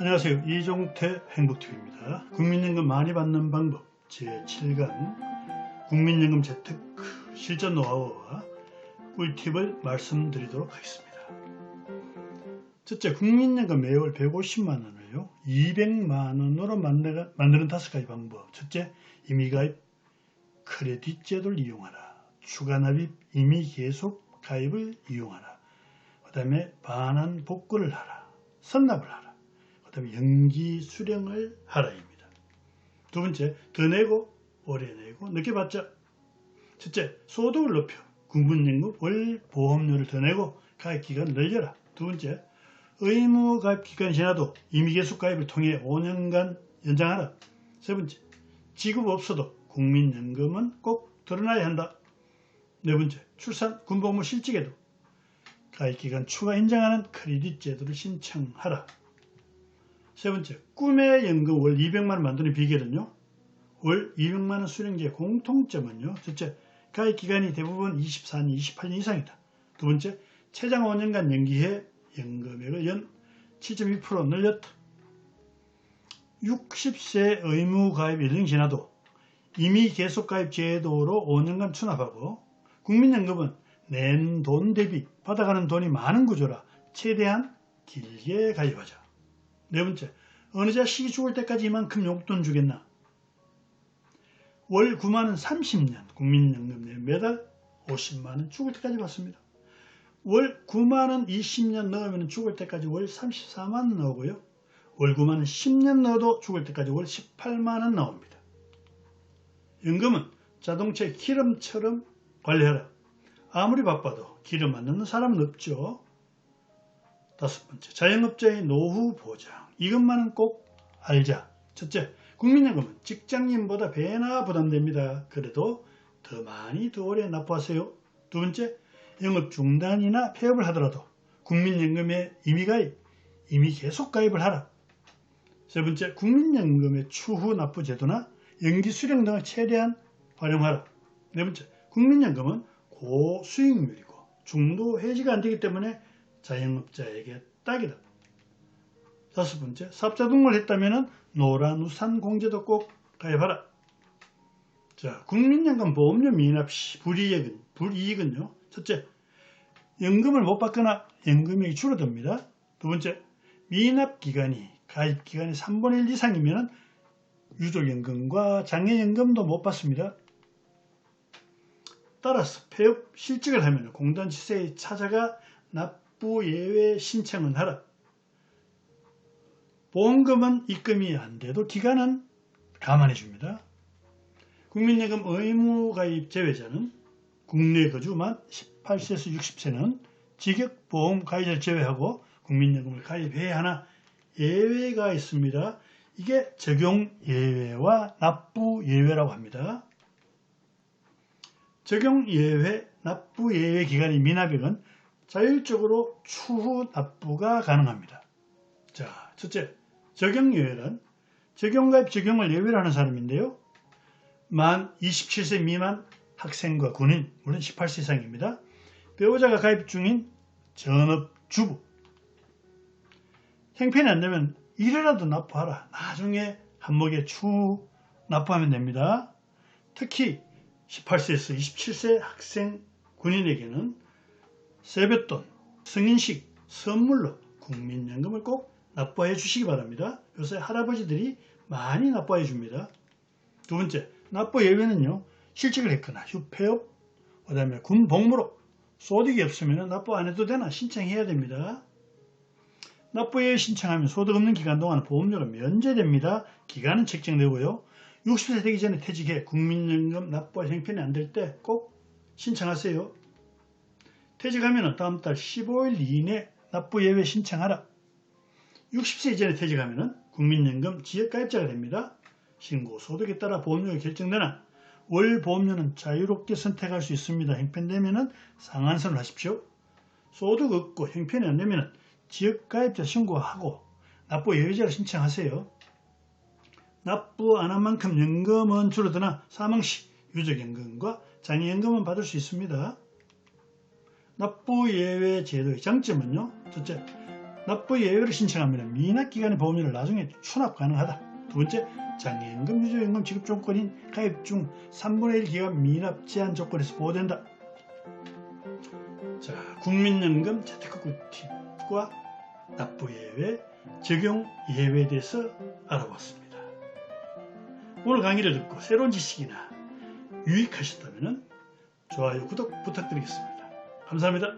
안녕하세요. 이종태 행복TV입니다. 국민연금 많이 받는 방법 제7강 국민연금 재테크 실전 노하우와 꿀팁을 말씀드리도록 하겠습니다. 첫째, 국민연금 매월 150만원을요. 200만원으로 만드는 다섯 가지 방법. 첫째, 임의가입 크레딧 제도를 이용하라. 추가납입 임의 계속 가입을 이용하라. 그 다음에 반환 복구를 하라. 선납을 하라. 그 다음에 연기 수령을 하라입니다. 두 번째, 더 내고 오래 내고 늦게 받자. 첫째, 소득을 높여 국민연금 월 보험료를 더 내고 가입기간을 늘려라. 두 번째, 의무 가입 기간이 지나도 임의계속 가입을 통해 5년간 연장하라. 세 번째, 지급 없어도 국민연금은 꼭 드러나야 한다. 네 번째, 출산, 군복무 실직에도 가입기간 추가 인정하는 크레딧 제도를 신청하라. 세 번째, 꿈의 연금 월 200만원 만드는 비결은요. 월 200만원 수령제의 공통점은요. 첫째, 가입 기간이 대부분 24년, 28년 이상이다. 두 번째, 최장 5년간 연기해 연금액을 연 7.2% 늘렸다. 60세 의무 가입 연령 지나도 이미 계속 가입 제도로 5년간 추납하고 국민연금은 낸 돈 대비 받아가는 돈이 많은 구조라 최대한 길게 가입하자. 네 번째, 어느 자식이 죽을 때까지 이만큼 용돈 주겠나? 월 9만원 30년 국민연금 내 매달 50만원 죽을 때까지 받습니다. 월 9만원 20년 넣으면 죽을 때까지 월 34만원 나오고요. 월 9만원 10년 넣어도 죽을 때까지 월 18만원 나옵니다. 연금은 자동차의 기름처럼 관리하라. 아무리 바빠도 기름 안 넣는 사람은 없죠. 다섯 번째, 자영업자의 노후 보장. 이것만은 꼭 알자. 첫째, 국민연금은 직장인보다 배나 부담됩니다. 그래도 더 많이 더 오래 납부하세요. 두 번째, 영업 중단이나 폐업을 하더라도 국민연금에 이미 가입, 이미 계속 가입을 하라. 세 번째, 국민연금의 추후 납부 제도나 연기 수령 등을 최대한 활용하라. 네 번째, 국민연금은 고수익률이고 중도 해지가 안 되기 때문에 자영업자에게 딱이다. 다섯 번째, 사업자 등록을 했다면 노란 우산 공제도 꼭 가입하라. 자, 국민연금 보험료 미납 시 불이익은, 불이익은요. 첫째, 연금을 못 받거나 연금이 줄어듭니다. 두 번째, 미납 기간이 가입 기간이 3분의 1 이상이면 유족연금과 장애연금도 못 받습니다. 따라서 폐업 실직을 하면 공단지세에 찾아가 납 부 예외 신청은 하라. 보험금은 입금이 안 돼도 기간은 감안해 줍니다. 국민연금 의무가입 제외자는 국내 거주만 18세에서 60세는 직역보험 가입자를 제외하고 국민연금을 가입해야 하나 예외가 있습니다. 이게 적용 예외와 납부 예외라고 합니다. 적용 예외, 납부 예외 기간이 미납액은 자율적으로 추후 납부가 가능합니다. 자, 첫째, 적용 예외란 적용가입 적용을 예외로 하는 사람인데요. 만 27세 미만 학생과 군인, 물론 18세 이상입니다. 배우자가 가입 중인 전업주부. 형편이 안 되면 이래라도 납부하라. 나중에 한목에 추후 납부하면 됩니다. 특히 18세에서 27세 학생 군인에게는 세뱃돈, 승인식, 선물로 국민연금을 꼭 납부해 주시기 바랍니다. 요새 할아버지들이 많이 납부해 줍니다. 두 번째, 납부 예외는요. 실직을 했거나 휴폐업, 그 다음에 군 복무로 소득이 없으면 납부 안 해도 되나 신청해야 됩니다. 납부예외 신청하면 소득 없는 기간 동안 보험료가 면제됩니다. 기간은 책정되고요. 60세 되기 전에 퇴직해 국민연금 납부가 형편이 안 될 때 꼭 신청하세요. 퇴직하면 다음 달 15일 이내 납부 예외 신청하라. 60세 이전에 퇴직하면 국민연금 지역가입자가 됩니다. 신고 소득에 따라 보험료가 결정되나 월 보험료는 자유롭게 선택할 수 있습니다. 형편되면 상한선을 하십시오. 소득 없고 형편이 안 되면 지역가입자 신고하고 납부 예외자를 신청하세요. 납부 안 한 만큼 연금은 줄어드나 사망시 유족연금과 장애연금은 받을 수 있습니다. 납부 예외 제도의 장점은요. 첫째, 납부 예외를 신청합니다. 미납 기간의 보험료를 나중에 추납 가능하다. 두 번째, 장애임금, 유조임금 지급 조건인 가입 중 3분의 1 기간 미납 제한 조건에서 보호된다. 자, 국민연금 재테크 팁과 납부 예외, 적용 예외에 대해서 알아봤습니다. 오늘 강의를 듣고 새로운 지식이나 유익하셨다면 좋아요, 구독 부탁드리겠습니다. 감사합니다.